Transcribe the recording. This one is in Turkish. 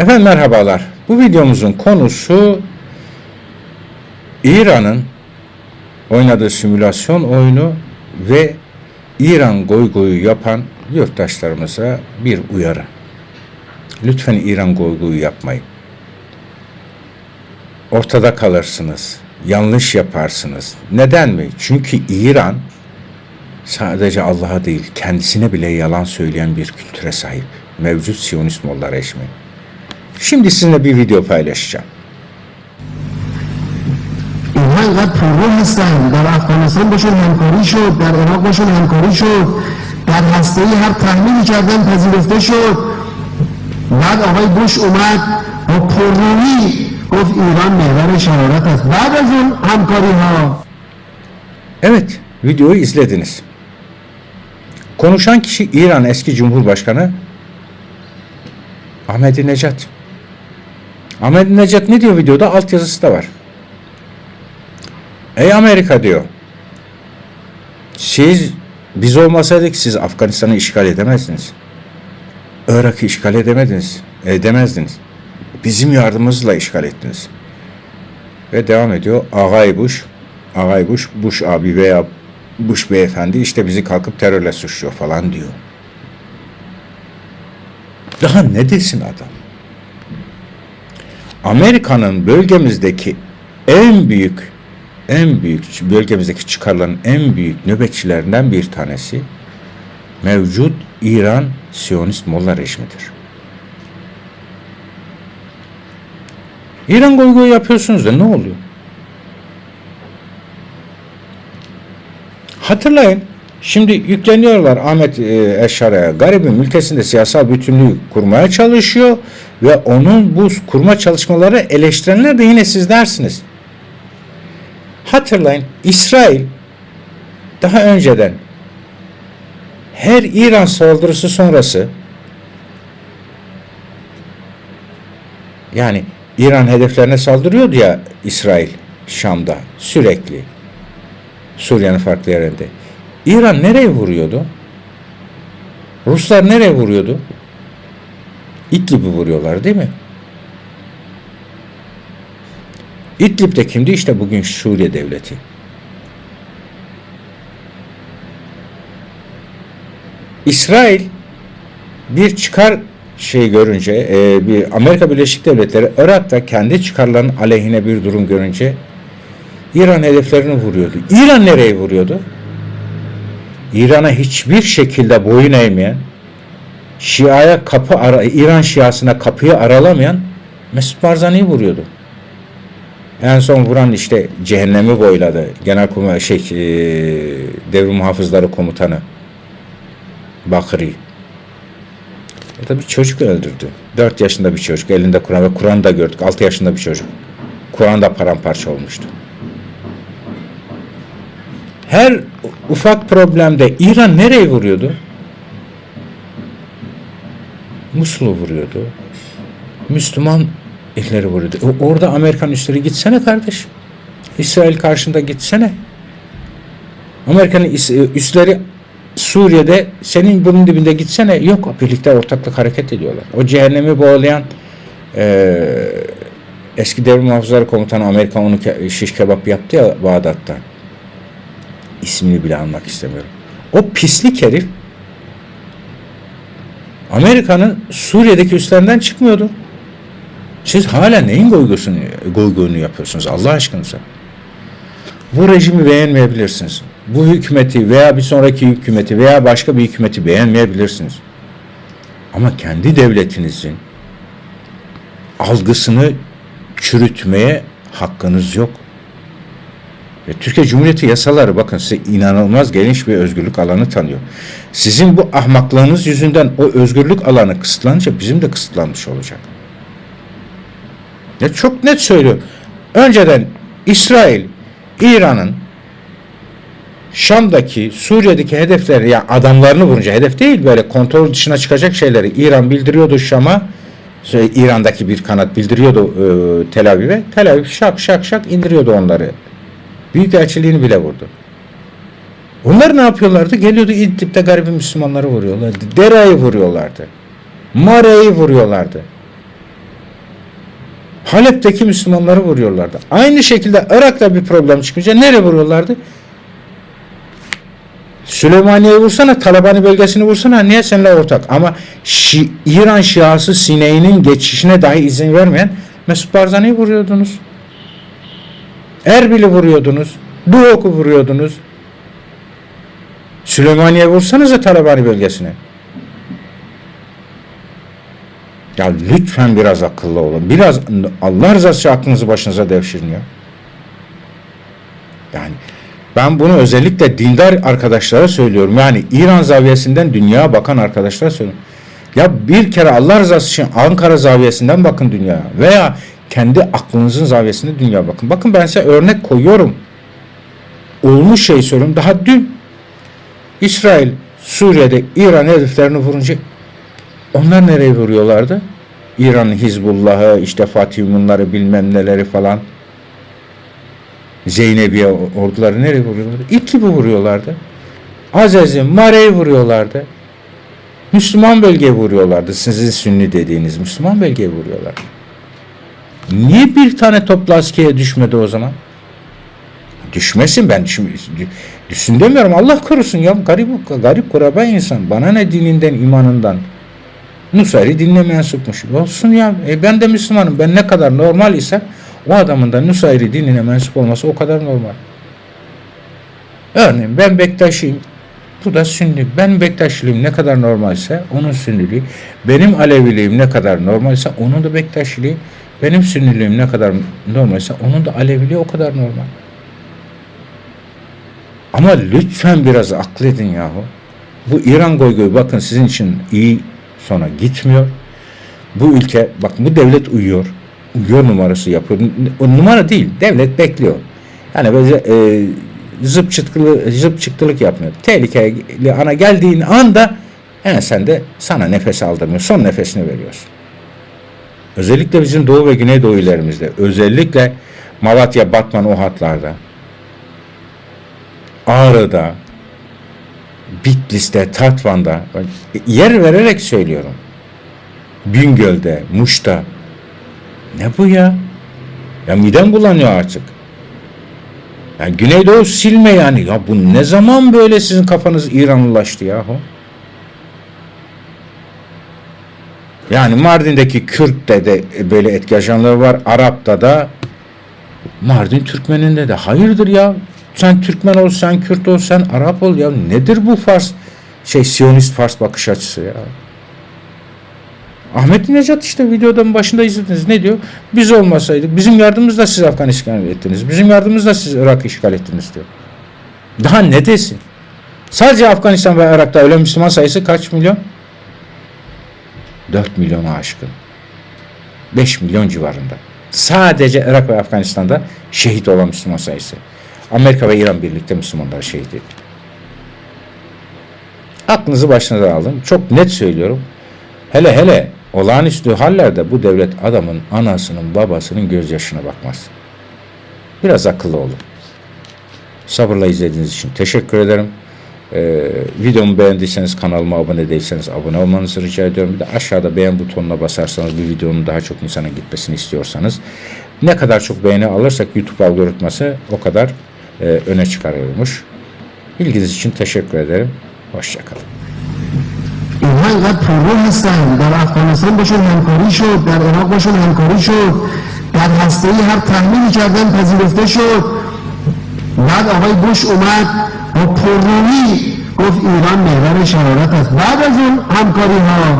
Efendim merhabalar. Bu videomuzun konusu İran'ın oynadığı simülasyon oyunu ve İran goy goyu yapan yurttaşlarımıza bir uyarı. Lütfen İran goy goyu yapmayın. Ortada kalırsınız. Yanlış yaparsınız. Neden mi? Çünkü İran sadece Allah'a değil kendisine bile yalan söyleyen bir kültüre sahip. Mevcut Siyonist Molla rejimi. Şimdi sizinle bir video paylaşacağım. اینها اینقدر پررو هستن در افغانستان باشون همکاری شد در عراق باشون همکاری شد در هسته هر تحمیلی کردن پذیرفته شد بعد آقای بوش اومد با پررویی گفت ایران محور شرارت است بعد از اون همکاری ها Evet, videoyu izlediniz. Konuşan kişi İran eski Cumhurbaşkanı Ahmet Necat. Ahmet Necat ne diyor videoda? Altyazısı da var. Ey Amerika diyor. Siz biz olmasaydık siz Afganistan'ı işgal edemezdiniz. Irak'ı işgal edemediniz. Edemezdiniz. Bizim yardımımızla işgal ettiniz. Ve devam ediyor. Ağay Bush, Ağay Bush, Bush abi veya Bush beyefendi işte bizi kalkıp terörle suçluyor falan diyor. Daha ne desin adam? Amerika'nın bölgemizdeki en büyük en büyük bölgemizdeki çıkarların en büyük nöbetçilerinden bir tanesi mevcut İran Siyonist Molla rejimidir. İran goy goy yapıyorsunuz da ne oluyor? Hatırlayın. Şimdi yükleniyorlar Ahmet e, Eşar'a. Garibin ülkesinde siyasal bütünlüğü kurmaya çalışıyor ve onun bu kurma çalışmaları eleştirenler de yine sizlersiniz. Hatırlayın İsrail daha önceden her İran saldırısı sonrası yani İran hedeflerine saldırıyordu ya İsrail Şam'da sürekli. Suriye'nin farklı yerlerinde. İran nereye vuruyordu? Ruslar nereye vuruyordu? İdlib'i vuruyorlar değil mi? İdlib de kimdi? İşte bugün Suriye devleti. İsrail bir çıkar şey görünce, e, bir Amerika Birleşik Devletleri Irak'ta kendi çıkarlarının aleyhine bir durum görünce İran hedeflerini vuruyordu. İran nereye vuruyordu? İran'a hiçbir şekilde boyun eğmeyen, Şia'ya kapı ara, İran Şiasına kapıyı aralamayan Mesut Barzani'yi vuruyordu. En son vuran işte cehennemi boyladı. Genelkurmay şey e, devrim muhafızları komutanı Bakri. O da bir çocuk öldürdü. 4 yaşında bir çocuk. Elinde Kur'an ve Kur'an'ı da gördük. 6 yaşında bir çocuk. Kur'an da paramparça olmuştu. Her ufak problemde İran nereye vuruyordu? Musul'u vuruyordu. Müslüman illeri vuruyordu. O- Orada Amerikan üsleri gitsene kardeş. İsrail karşında gitsene. Amerika'nın is- üsleri Suriye'de senin bunun dibinde gitsene. Yok birlikte ortaklık hareket ediyorlar. O cehennemi boğulayan eee eski devrim muhafızları komutanı Amerika onu şiş kebap yaptı ya Bağdat'ta. İsmini bile almak istemiyorum. O pislik herif Amerika'nın Suriye'deki üstlerinden çıkmıyordu. Siz hala neyin goygusunu, goygunu yapıyorsunuz Allah aşkınıza? Bu rejimi beğenmeyebilirsiniz. Bu hükümeti veya bir sonraki hükümeti veya başka bir hükümeti beğenmeyebilirsiniz. Ama kendi devletinizin algısını çürütmeye hakkınız yok. Ve Türkiye Cumhuriyeti yasaları bakın size inanılmaz geniş bir özgürlük alanı tanıyor. Sizin bu ahmaklığınız yüzünden o özgürlük alanı kısıtlanınca bizim de kısıtlanmış olacak. Ya çok net söylüyorum. Önceden İsrail, İran'ın Şam'daki, Suriye'deki hedefleri ya adamlarını vurunca hedef değil böyle kontrol dışına çıkacak şeyleri İran bildiriyordu Şam'a. İran'daki bir kanat bildiriyordu e, Tel Aviv'e. Tel Aviv şak şak şak indiriyordu onları. Büyükelçiliğini bile vurdu. Onlar ne yapıyorlardı? Geliyordu İdlib'de garibi Müslümanları vuruyorlardı. Dera'yı vuruyorlardı. Mare'yi vuruyorlardı. Halep'teki Müslümanları vuruyorlardı. Aynı şekilde Irak'ta bir problem çıkınca nereye vuruyorlardı? Süleymaniye'yi vursana, Talabani bölgesini vursana niye seninle ortak? Ama Şi- İran Şiası Sine'nin geçişine dahi izin vermeyen Mesut Barzani'yi vuruyordunuz. Erbil'i vuruyordunuz. Duhok'u vuruyordunuz. Süleymaniye vursanıza Talabani bölgesine. Ya lütfen biraz akıllı olun. Biraz Allah rızası aklınızı başınıza devşirin ya. Yani ben bunu özellikle dindar arkadaşlara söylüyorum. Yani İran zaviyesinden dünyaya bakan arkadaşlara söylüyorum. Ya bir kere Allah rızası için Ankara zaviyesinden bakın dünyaya veya kendi aklınızın zaviyesinde dünya bakın. Bakın ben size örnek koyuyorum. Olmuş şey söylüyorum. Daha dün İsrail Suriye'de İran hedeflerini vurunca onlar nereye vuruyorlardı? İran Hizbullah'ı, işte Fatih Bunları bilmem neleri falan. Zeynebiye orduları nereye vuruyorlardı? İdlib'i vuruyorlardı. Azez'i, Mare'yi vuruyorlardı. Müslüman bölgeye vuruyorlardı. Sizin Sünni dediğiniz Müslüman bölgeye vuruyorlar. Niye bir tane toplu askere düşmedi o zaman? Düşmesin ben düşün, düşün demiyorum. Allah korusun ya. Garip garip kuraba insan. Bana ne dininden imanından? Nusayri dinine mensupmuş olsun ya. E ben de Müslümanım. Ben ne kadar normal isem o adamın da Nusayri dinine mensup olması o kadar normal. Örneğin ben Bektaşiyim bu da Sünni. Ben Bektaşiliğim ne kadar normalse onun Sünniliği. Benim Aleviliğim ne kadar normalse onun da Bektaşiliği benim Sünniliğim ne kadar normalse onun da Aleviliği o kadar normal ama lütfen biraz akıl edin yahu. Bu İran goygoyu bakın sizin için iyi sona gitmiyor. Bu ülke bak bu devlet uyuyor. Uyuyor numarası yapıyor. O numara değil. Devlet bekliyor. Yani böyle e, zıp çıtkılı, zıp çıktılık yapmıyor. Tehlikeli ana geldiğin anda en sen de sana nefes aldırmıyor. Son nefesini veriyorsun. Özellikle bizim Doğu ve Güneydoğu illerimizde. Özellikle Malatya, Batman o hatlarda. Ağrı'da, Bitlis'te, Tatvan'da yer vererek söylüyorum. Bingöl'de, Muş'ta. Ne bu ya? Ya midem bulanıyor artık. Ya Güneydoğu silme yani. Ya bu ne zaman böyle sizin kafanız İranlılaştı yahu? Yani Mardin'deki Kürt'te de böyle etki var. Arap'ta da Mardin Türkmeninde de. Hayırdır ya? Sen Türkmen ol, sen Kürt ol, sen Arap ol. Ya nedir bu Fars? Şey Siyonist Fars bakış açısı ya. Ahmet Necat işte videodan başında izlediniz. Ne diyor? Biz olmasaydık, bizim yardımımızla siz Afganistan ettiniz. Bizim yardımımızla siz Irak işgal ettiniz diyor. Daha ne desin? Sadece Afganistan ve Irak'ta ölen Müslüman sayısı kaç milyon? 4 milyona aşkın. 5 milyon civarında. Sadece Irak ve Afganistan'da şehit olan Müslüman sayısı. Amerika ve İran birlikte Müslümanları şehit etti. Aklınızı başınıza alın. Çok net söylüyorum. Hele hele olağanüstü hallerde bu devlet adamın anasının babasının gözyaşına bakmaz. Biraz akıllı olun. Sabırla izlediğiniz için teşekkür ederim. Ee, videomu beğendiyseniz kanalıma abone değilseniz abone olmanızı rica ediyorum. Bir de aşağıda beğen butonuna basarsanız bir videonun daha çok insana gitmesini istiyorsanız ne kadar çok beğeni alırsak YouTube algoritması o kadar e, öne çıkarıyormuş. İlginiz için teşekkür ederim. Hoşçakalın. اینها اینقدر پررو هستن در افغانستان باشون همکاری شد در عراق باشون همکاری شد در هسته هر تحمیلی کردن پذیرفته شد بعد آقای بوش اومد با پررویی گفت ایران محور شرارت است. بعد از اون همکاری ها